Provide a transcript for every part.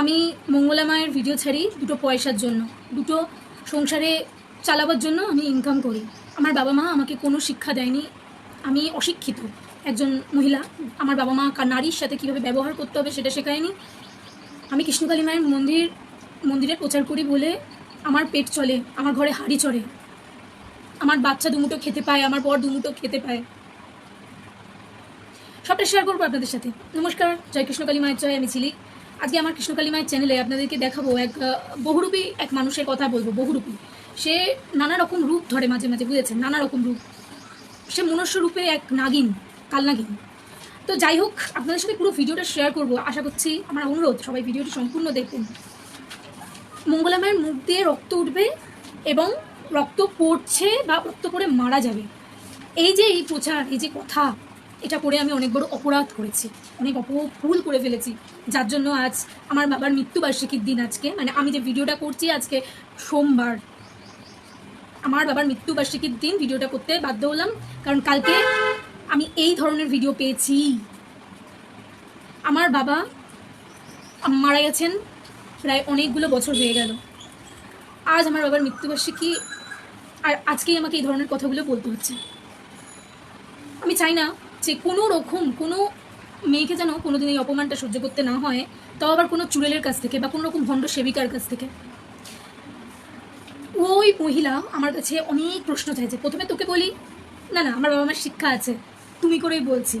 আমি মঙ্গলা মায়ের ভিডিও ছাড়ি দুটো পয়সার জন্য। দুটো সংসারে চালাবার জন্য আমি ইনকাম করি। আমার বাবা মা আমাকে কোনো শিক্ষা দেয়নি। আমি অশিক্ষিত একজন মহিলা। আমার বাবা মা নারীর সাথে কীভাবে ব্যবহার করতে হবে সেটা শেখায়নি। আমি কৃষ্ণকালী মায়ের মন্দির, মন্দিরে প্রচার করি বলে আমার পেট চলে, আমার ঘরে হাড়ি চড়ে। আমার বাচ্চা দুমুটো খেতে পায়, আমার বর দুমুটো খেতে পায়। সবটা শেয়ার করব আপনাদের সাথে। নমস্কার, জয় কৃষ্ণকালী মায়ের জয়, আমি ছিলি আজকে আমার কৃষ্ণকালী মায়ের চ্যানেলে আপনাদেরকে দেখাবো এক বহুরূপী এক মানুষের কথা বলব, বহুরূপী। সে নানা রকম রূপ ধরে মাঝে মাঝে, বুঝেছেন? নানা রকম রূপ। সে মনুষ্য রূপে এক নাগিন, কালনাগিন। তো যাই হোক, আপনাদের সাথে পুরো ভিডিওটা শেয়ার করব। আশা করছি আমার অনুরোধ, সবাই ভিডিওটি সম্পূর্ণ দেখবেন মঙ্গলা মায়ের মুখ দিয়ে রক্ত উঠবে এবং রক্ত পড়ছে বা রক্ত পড়ে মারা যাবে। এই যে এই প্রচার, এই যে কথা এটা করে আমি অনেক বড় অপরাধ করেছি, অনেক অপ ভুল করে ফেলেছি। যার জন্য আজ আমার বাবার মৃত্যুবার্ষিকীর দিন আজকে। মানে আমি যে ভিডিওটা করছি আজকে সোমবার, আমার বাবার মৃত্যুবার্ষিকীর দিন ভিডিওটা করতে বাধ্য হলাম। কারণ কালকে আমি এই ধরনের ভিডিও পেয়েছি। আমার বাবা মারা গেছেন প্রায় অনেকগুলো বছর হয়ে গেল। আজ আমার বাবার মৃত্যুবার্ষিকী আর আজকেই আমাকে এই ধরনের কথাগুলো বলতে হচ্ছে। আমি চাই না যে কোনো রকম, কোনো মেয়েকে যেন কোনোদিন এই অপমানটা সহ্য করতে না হয়, তাও আবার কোনো চুড়েলের কাছ থেকে বা কোনো রকম ভণ্ড সেবিকার কাছ থেকে। ওই মহিলা আমার কাছে অনেক প্রশ্ন চাইছে। প্রথমে তোকে বলি, না না, আমার বাবা মার শিক্ষা আছে, তুমি করেই বলছি।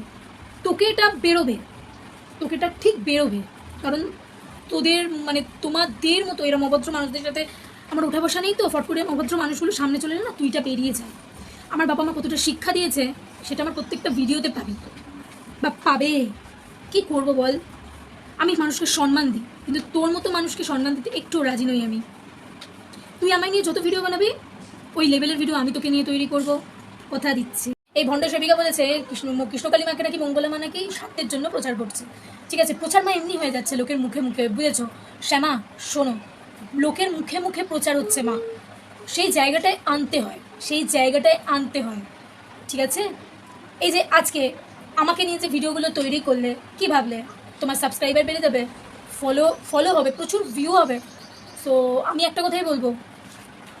তোকে এটা বেরোবে, তোকে এটা ঠিক বেরোবে। কারণ তোদের মানে তোমাদের মতো এরম অভদ্র মানুষদের সাথে আমার ওঠা বসা নেই তো। ফট করে অভদ্র মানুষগুলো সামনে চলে না তুইটা বেরিয়ে যায় আমার বাবা মা কতটা শিক্ষা দিয়েছে সেটা আমার প্রত্যেকটা ভিডিওতে পাবি। বা পাবে। কি করব বল? আমি মানুষকে সম্মান দিই, কিন্তু তোর মতো মানুষকে সম্মান দিতে একটু রাজি নই আমি। তুই আমায় নিয়ে যত ভিডিও বানাবি, ওই লেভেলের ভিডিও আমি তোকে নিয়ে তৈরি করব। কথা দিচ্ছি। এই ভণ্ড সেবিকা বলেছে, কৃষ্ণ কৃষ্ণকালী মাকে নাকি মঙ্গলা মা নাকি স্বার্থের জন্য প্রচার করছে। ঠিক আছে, প্রচার মা এমনি হয়ে যাচ্ছে লোকের মুখে মুখে, বুঝেছ? শ্যামা, শোনো, লোকের মুখে মুখে প্রচার হচ্ছে মা। সেই জায়গাটায় আনতে হয়, সেই জায়গাটায় আনতে হয়। ঠিক আছে? এই যে আজকে আমাকে নিয়ে যে ভিডিওগুলো তৈরি করলে, কি ভাবলে? তোমার সাবস্ক্রাইবার বেড়ে যাবে ফলো ফলো হবে, প্রচুর ভিউ হবে। সো আমি একটা কথাই বলব,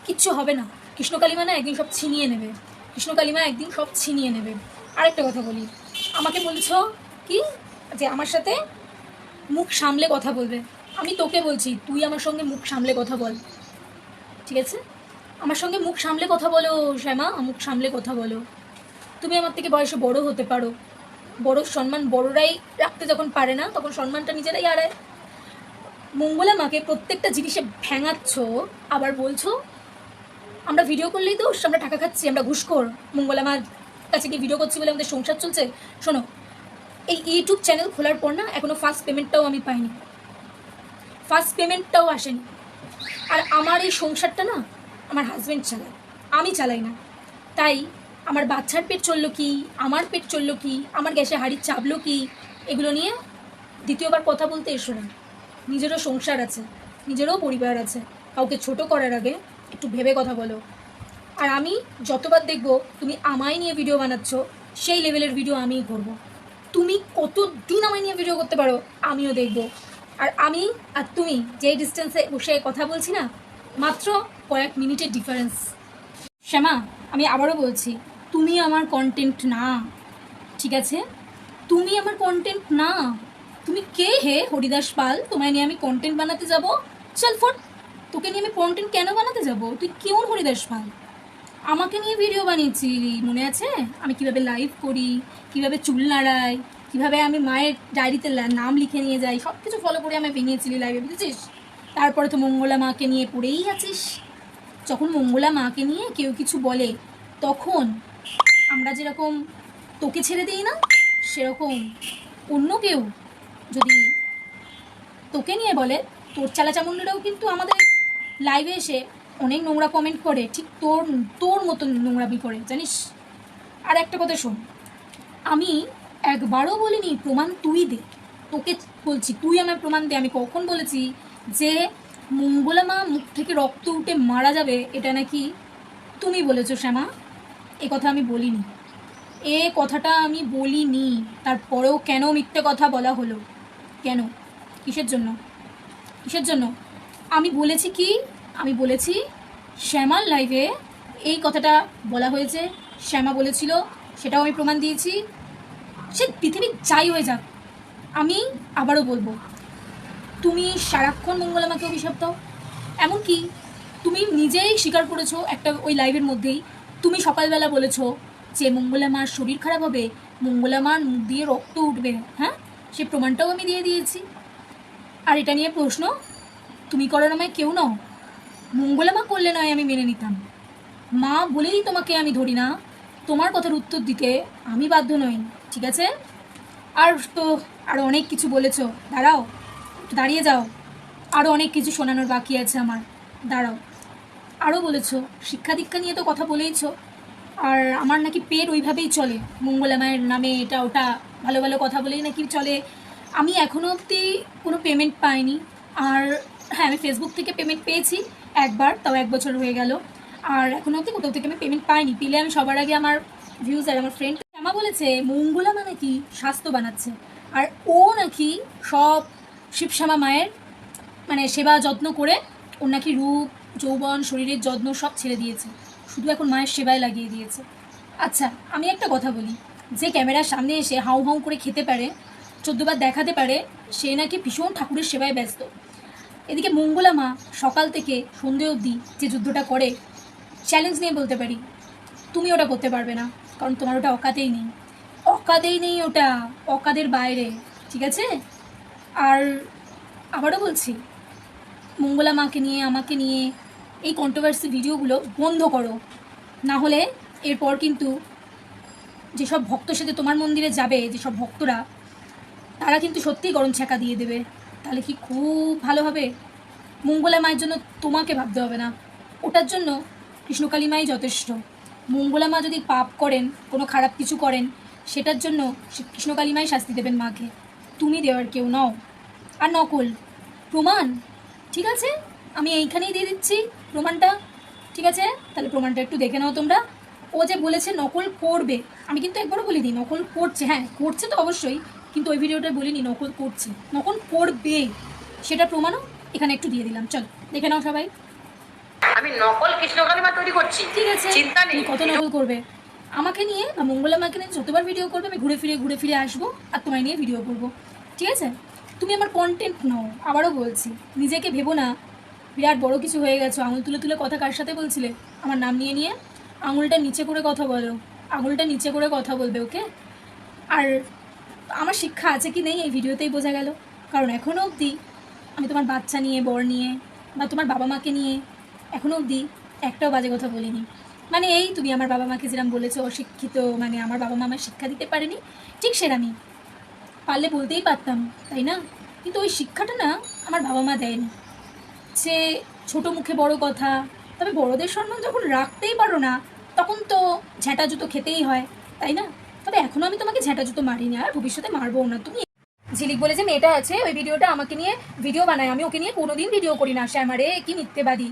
কিচ্ছু হবে না। কৃষ্ণকালিমা না একদিন সব ছিনিয়ে নেবে। কৃষ্ণকালিমা একদিন সব ছিনিয়ে নেবে। আরেকটা কথা বলি, আমাকে বলছো কি? যে আমার সাথে মুখ সামলে কথা বলবে। আমি তোকে বলছি, তুই আমার সঙ্গে মুখ সামলে কথা বল। ঠিক আছে? আমার সঙ্গে মুখ সামলে কথা বলো, শ্যামা, মুখ সামলে কথা বলো। তুমি আমার থেকে বয়সে বড় হতে পারো। বড় সম্মান বড়রাই রাখতে যখন পারে না, তখন সম্মানটা নিজেরাই হারায়। মঙ্গলা মাকে প্রত্যেকটা জিনিসে ভেঙাচ্ছ, আবার বলছো, আমরা ভিডিও করলেই তো আমরা টাকা খাচ্ছি, আমরা ঘুষখোর মঙ্গলা মার কাছে গিয়ে ভিডিও করছি বলে আমাদের সংসার চলছে। শোনো, এই ইউটিউব চ্যানেল খোলার পর না, এখনও ফার্স্ট পেমেন্টটাও আমি পাইনি। ফার্স্ট পেমেন্টটাও আসেনি। আর আমার এই সংসারটা না, আমার হাজব্যান্ড চালায়। আমি চালাই না। তাই আমার বাচ্চার পেট চলল কি? আমার পেট চলল কি? আমার গ্যাসে হাড়ি চাপলো কি? এগুলো নিয়ে দ্বিতীয়বার কথা বলতে এসো না। নিজেরও সংসার আছে, নিজেরও পরিবার আছে। কাউকে ছোট করার আগে একটু ভেবে কথা বলো। আর আমি যতবার দেখব তুমি আমায় নিয়ে ভিডিও বানাচ্ছ, সেই লেভেলের ভিডিও আমিই করব। তুমি কত দিন আমায় নিয়ে ভিডিও করতে পারো, আমিও দেখব। আর আমি আর তুমি যেই ডিস্টেন্সে বসে কথা বলছি না, মাত্র কয়েক মিনিটের ডিফারেন্স শ্যামা, আমি আবারও বলছি তুমি আমার কন্টেন্ট না, ঠিক আছে? তুমি আমার কন্টেন্ট না। তুমি কে হে হরিদাস পাল? তোমায় নিয়ে আমি কন্টেন্ট বানাতে যাব? চল ফোন তোকে নিয়ে আমি কন্টেন্ট কেন বানাতে যাব? তুই কেমন হরিদাস পাল? আমাকে নিয়ে ভিডিও বানিয়েছি, মনে আছে? আমি কীভাবে লাইভ করি, কীভাবে চুল নাড়াই, কীভাবে আমি মায়ের ডায়েরিতে নাম লিখে নিয়ে যাই সব কিছু ফলো করে আমি বানিয়েছিলি লাইভে বুঝেছিস? তারপরে তো মঙ্গলা মাকে নিয়ে পড়েই আছিস। যখন মঙ্গলা মাকে নিয়ে কেউ কিছু বলে, তখন আমরা যেরকম তোকে ছেড়ে দিই না, সেরকম অন্য কেউ যদি তোকে নিয়ে বলে, তোর চালাচামুন্ডরাও কিন্তু আমাদের লাইভে এসে অনেক নোংরা কমেন্ট করে, ঠিক তোর তোর মতন নোংরামি করে, জানিস? আর একটা কথা শোন, আমি একবারও বলিনি, প্রমাণ তুই দে। তোকে বলছি, তুই আমায় প্রমাণ দে। আমি কখন বলেছি যে মঙ্গলা মা মুখ থেকে রক্ত উঠে মারা যাবে, এটা নাকি তুমি বলেছ, শ্যামা? এ কথা আমি বলিনি। এ কথাটা আমি বলিনি, তারপরেও কেন মিথ্যে কথা বলা হলো? কেন? কিসের জন্য? কিসের জন্য? আমি বলেছি কি? আমি বলেছি, শ্যামার লাইভে এই কথাটা বলা হয়েছে। শ্যামা বলেছিল, সেটাও আমি প্রমাণ দিয়েছি। সে পৃথিবী যাই হয়ে যাক, আমি আবারও বলব, তুমি সারাক্ষণ মঙ্গলামাকে অভিশাপ দাও। এমনকি তুমি নিজেই স্বীকার করেছ একটা ওই লাইভের মধ্যেই তুমি সকালবেলা বলেছ যে মঙ্গলামার শরীর খারাপ হবে, মঙ্গলামার মুখ দিয়ে রক্ত উঠবে হ্যাঁ? সে প্রমাণটাও আমি দিয়ে দিয়েছি। আর এটা নিয়ে প্রশ্ন, তুমি করো আমায় কেউ নাও? মঙ্গলামা করলে নয় আমি মেনে নিতাম। মা বলেই তোমাকে আমি ধরি না, তোমার কথার উত্তর দিতে আমি বাধ্য নই, ঠিক আছে? আর তো আরও অনেক কিছু বলেছ, দাঁড়াও দাঁড়িয়ে যাও। আরও অনেক কিছু শোনানোর বাকি আছে আমার, দাঁড়াও। আরও বলেছ, শিক্ষা দীক্ষা নিয়ে তো কথা বলেইছো, আর আমার নাকি পেট ওইভাবেই চলে। মঙ্গলা মায়ের নামে এটা ওটা ভালো ভালো কথা বলেই নাকি চলে। আমি এখনও অবধি কোনো পেমেন্ট পাইনি, আর হ্যাঁ আমি ফেসবুক থেকে পেমেন্ট পেয়েছি একবার, তাও এক বছর হয়ে গেল, আর এখনও অবধি কোথাও থেকে আমি পেমেন্ট পাইনি। পেলে আমি সবার আগে আমার ভিউজ আর আমার ফ্রেন্ড আমা বলেছে, মঙ্গলা মা নাকি স্বাস্থ্য বানাচ্ছে। আর ও নাকি সব শিবশ্যামা মায়ের মানে সেবা যত্ন করে, ওর নাকি রূপ যৌবন, শরীরের যত্ন সব ছেড়ে দিয়েছে। শুধু এখন মায়ের সেবায় লাগিয়ে দিয়েছে। আচ্ছা আমি একটা কথা বলি। যে ক্যামেরার সামনে এসে হাউ হাউ করে খেতে পারে, চোদ্দবার দেখাতে পারে, সে নাকি ভীষণ ঠাকুরের সেবায় ব্যস্ত। এদিকে মঙ্গলা মা সকাল থেকে সন্ধে অবধি যে যুদ্ধটা করে চ্যালেঞ্জ নিয়ে বলতে পারি, তুমি ওটা করতে পারবে না, কারণ তোমার ওটা অকাতেই নেই। অকাতেই নেই ওটা অকাদের বাইরে, ঠিক আছে? আর আবারও বলছি মঙ্গলা মাকে নিয়ে, আমাকে নিয়ে এই কন্ট্রোভার্সি ভিডিওগুলো বন্ধ করো। না হলে এরপর কিন্তু যেসব ভক্ত সাথে তোমার মন্দিরে যাবে, যেসব ভক্তরা, তারা কিন্তু সত্যিই গরম ছ্যাঁকা দিয়ে দেবে। তাহলে কি খুব ভালো হবে? মঙ্গলা মায়ের জন্য তোমাকে ভাবতে হবে না। ওটার জন্য কৃষ্ণকালী মাই যথেষ্ট। মঙ্গলা মা যদি পাপ করেন, কোনো খারাপ কিছু করেন, সেটার জন্য কৃষ্ণকালী মাই শাস্তি দেবেন মাকে। তুমি দেওয়ার কেউ নও। আর নকল, প্রমাণ ঠিক আছে? আমি এইখানেই দিয়ে দিচ্ছি প্রমাণটা। ঠিক আছে? তাহলে প্রমাণটা একটু দেখে নাও তোমরা। ও যে বলেছে নকল করবে আমি কিন্তু একবারও বলিনি নকল করছে। হ্যাঁ করছে তো অবশ্যই কিন্তু ওই ভিডিওটা বলিনি নকল করছে। নকল করবে সেটা প্রমাণও এখানে একটু দিয়ে দিলাম। চল দেখে নাও সবাই। আমি নকল কৃষ্ণকালী মা তৈরি করছি। ঠিক আছে চিন্তা নেই। কত নকল করবে? আমাকে নিয়ে বা মঙ্গলা মাকে নিয়ে যতবার ভিডিও করবে আমি ঘুরে ফিরে ঘুরে ফিরে আসব আর তোমায় নিয়ে ভিডিও করব। ঠিক আছে? তুমি আমার কন্টেন্ট নাও, আবারও বলছি। নিজেকে ভেবো না। বিরাট বড় কিছু হয়ে গেছো। আঙুল তুলে তুলে কথা কার সাথে বলছিলে? আমার নাম নিয়ে নিয়ে। আঙুলটা নিচে করে কথা বলো। আঙুলটা নিচে করে কথা বলবে, ওকে? আর আমার শিক্ষা আছে কি নেই এই ভিডিওতেই বোঝা গেল। কারণ এখনও অবধি আমি তোমার বাচ্চা নিয়ে, বর নিয়ে বা তোমার বাবা মাকে নিয়ে এখনও অবধি একটাও বাজে কথা বলিনি। মানে এই তুমি আমার বাবা মাকে যেরকম বলেছ, অশিক্ষিত মানে আমার বাবা মা আমার শিক্ষা দিতে পারেনি, ঠিক সেরামি পারলে বলতেই পারতাম, তাই না? কিন্তু ওই শিক্ষাটা না আমার বাবা মা দেয়নি। সে ছোট মুখে বড় কথা, তবে বড়দের সম্মান যখন রাখতেই পারো না, তখন তো ঝ্যাঁটা জুতো খেতেই হয়, তাই না? তবে এখনও আমি তোমাকে ঝ্যাঁটা জুতো মারিনি, আর ভবিষ্যতে মারবো না। তুমি ঝিলিক বলে যে মেয়েটা আছে, ওই ভিডিওটা আমাকে নিয়ে ভিডিও বানায়, আমি ওকে নিয়ে কোনোদিন ভিডিও করি না। শ্যামারে কি মিথ্যেবাদী?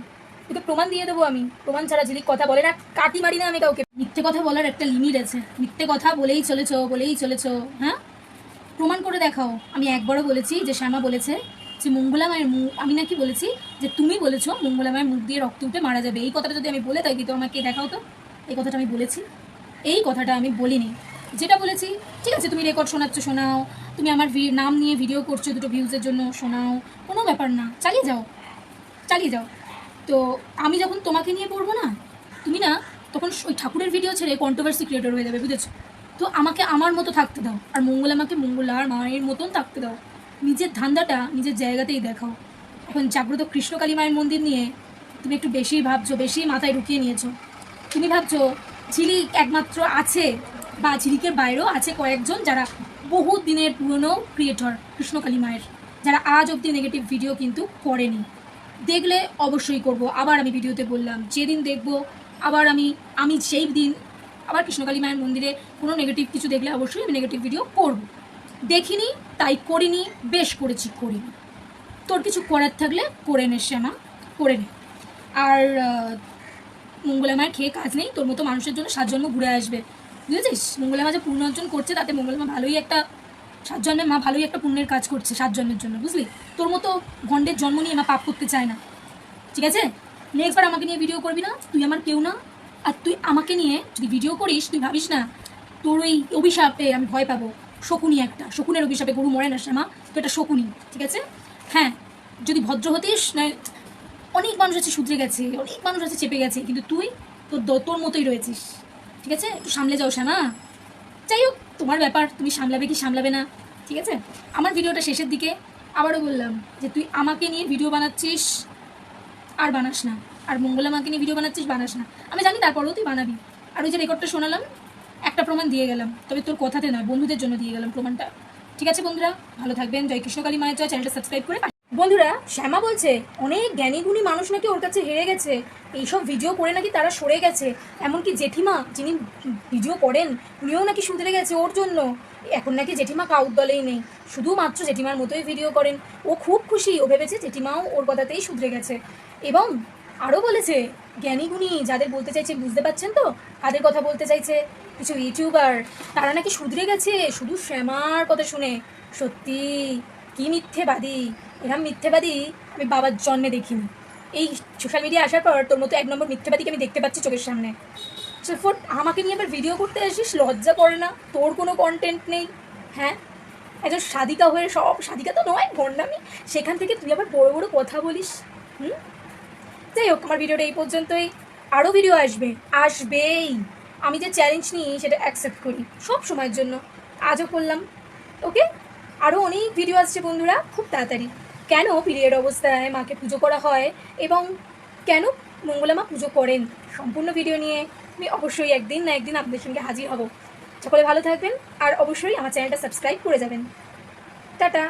তোকে প্রমাণ দিয়ে দেবো আমি। প্রমাণ ছাড়া ঝিলিক কথা বলে না কাটি মারি না আমি কাউকে। মিথ্যে কথা বলার একটা লিমিট আছে। মিথ্যে কথা বলেই চলেছ, বলেই চলেছো হ্যাঁ? প্রমাণ করে দেখাও। আমি একবারও বলেছি যে শ্যামা বলেছে যে মঙ্গলা মায়ের মুখ, আমি নাকি বলেছি যে তুমি বলেছ মঙ্গলা মায়ের মুখ দিয়ে রক্ত উঠে মারা যাবে। এই কথাটা যদি আমি বলে থাকি তো আমাকে দেখাও তো। এই কথাটা আমি বলেছি। এই কথাটা আমি বলিনি। যেটা বলেছি, ঠিক আছে, তুমি রেকর্ড শোনাচ্ছ, শোনাও। তুমি আমার নাম নিয়ে ভিডিও করছ দুটো ভিউজের জন্য, শোনাও। কোনো ব্যাপার না, চালিয়ে যাও। চালিয়ে যাও। তো আমি যখন তোমাকে নিয়ে পড়ব না, তুমি না তখন ওই ঠাকুরের ভিডিও ছেড়ে কন্ট্রোভার্সি ক্রিয়েটর হয়ে যাবে, বুঝেছ? তো আমাকে আমার মতো থাকতে দাও। আর মঙ্গল আমাকে মঙ্গল আর মায়ের মতন থাকতে দাও। নিজের ধান্দাটা নিজের জায়গাতেই দেখাও। এখন জাগ্রত কৃষ্ণকালী মায়ের মন্দির নিয়ে তুমি একটু বেশি ভাবছ বেশি মাথায় ঢুকিয়ে নিয়েছো। তুমি ভাবছ ঝিলিক একমাত্র আছে বা ঝিলিকের বাইরেও আছে কয়েকজন যারা বহু দিনের পুরনো ক্রিয়েটর কৃষ্ণকালী মায়ের, যারা আজ অবধি নেগেটিভ ভিডিও কিন্তু করেনি। দেখলে অবশ্যই করব। আবার আমি ভিডিওতে বললাম, যেদিন দেখব, আবার আমি আমি সেই দিন আবার কৃষ্ণকালী মায়ের মন্দিরে কোনো নেগেটিভ কিছু দেখলে অবশ্যই আমি নেগেটিভ ভিডিও করব। দেখিনি, তাই করিনি, বেশ করেছি, করিনি। তোর কিছু করার থাকলে করে নে শ্যামা, করে নে। আর মঙ্গলা মায়ের খেয়ে কাজ নেই, তোর মতো মানুষের জন্য সাত জন্ম ঘুরে আসবে। বুঝেছিস? মঙ্গলা মা যে পুনর্জন করছে, তাতে মঙ্গলা মা ভালোই একটা, সাত মা ভালোই একটা পুণ্যের কাজ করছে সাত জন্মের জন্য, বুঝলি? তোর মতো ভণ্ডের জন্ম নিয়ে মা পাপ করতে চায় না। ঠিক আছে? নেক্সট বার আমাকে নিয়ে ভিডিও করবি না, তুই আমার কেউ না আর তুই আমাকে নিয়ে যদি ভিডিও করিস, তুই ভাবিস না, তোর ওই অভিশাপে আমি ভয় পাবো। শকুনি একটা, শকুনের অভিশাপে গরু মরে না শ্যামা তো এটা শকুনি, ঠিক আছে? হ্যাঁ যদি ভদ্র হতিস, না, অনেক মানুষ আছে শুধরে গেছে, অনেক মানুষ আছে চেপে গেছে, কিন্তু তুই তোর তোর মতোই রয়েছিস, ঠিক আছে? একটু সামলে যাও শ্যামা। যাই হোক, তোমার ব্যাপার, তুমি সামলাবে কি সামলাবে না, ঠিক আছে? আমার ভিডিওটা শেষের দিকে আবারও বললাম যে তুই আমাকে নিয়ে ভিডিও বানাচ্ছিস, আর বানাস না। আর মঙ্গলা মাকে নিয়ে ভিডিও বানাচ্ছিস, বানাস না। আমি জানি তারপরেও তুই বানাবি। আর ওই যে রেকর্ডটা শোনালাম, একটা প্রমাণ দিয়ে গেলাম। তবে তোর কথাতে নয়, বন্ধুদের জন্য দিয়ে গেলাম প্রমাণটা। ঠিক আছে বন্ধুরা, ভালো থাকবেন, জয় কৃষ্ণকালী মায়ের জয়। চ্যানেলটা সাবস্ক্রাইব করে বন্ধুরা, শ্যামা বলছে, অনেক জ্ঞানী গুণী মানুষ নাকি ওর কাছে হেরে গেছে। এইসব ভিডিও করে নাকি তারা সরে গেছে। এমনকি জেঠিমা, যিনি ভিডিও করেন, উনিও নাকি শুধরে গেছে ওর জন্য। এখন নাকি জেঠিমা কাউর দলেই নেই। শুধুমাত্র জেঠিমার মতোই ভিডিও করেন। ও খুব খুশি, ও ভেবেছে জেঠিমাও ওর কথাতেই শুধরে গেছে। এবং আরও বলেছে, জ্ঞানী গুণী, যাদের বলতে চাইছে বুঝতে পারছেন তো? কাদের কথা বলতে চাইছে কিছু ইউটিউবার। তারা নাকি শুধরে গেছে, শুধু শ্যামার কথা শুনে। সত্যি, কি মিথ্যেবাদী। এরম মিথ্যেবাদী আমি বাবার জন্মে দেখিনি। এই সোশ্যাল মিডিয়া আসার পর তোর মতো এক নম্বর মিথ্যেবাদীকে আমি দেখতে পাচ্ছি চোখের সামনে। ফোট আমাকে নিয়ে আবার ভিডিও করতে আসিস? লজ্জা করে না? তোর কোনো কন্টেন্ট নেই? হ্যাঁ? একজন সাদিকা হয়ে সব সাদিকা তো নয়, ভণ্ডামি। সেখান থেকে তুই আবার বড় বড় কথা বলিস। হুম? যাই হোক, আমার ভিডিওটা এই পর্যন্তই। আরও ভিডিও আসবে, আসবেই। আমি যে চ্যালেঞ্জ নিই, সেটা অ্যাকসেপ্ট করি, সব সময়ের জন্য। আজও করলাম ওকে আরও অনেক ভিডিও আসছে বন্ধুরা, খুব তাড়াতাড়ি। কেন পিরিয়ড অবস্থায় মাকে পুজো করা হয় এবং কেন মঙ্গলা মা পুজো করেন? সম্পূর্ণ ভিডিও নিয়ে আমি অবশ্যই একদিন না একদিন আপনাদের সঙ্গে হাজির হব। সকলে ভালো থাকবেন, আর অবশ্যই আমার চ্যানেলটা সাবস্ক্রাইব করে যাবেন। টাটা!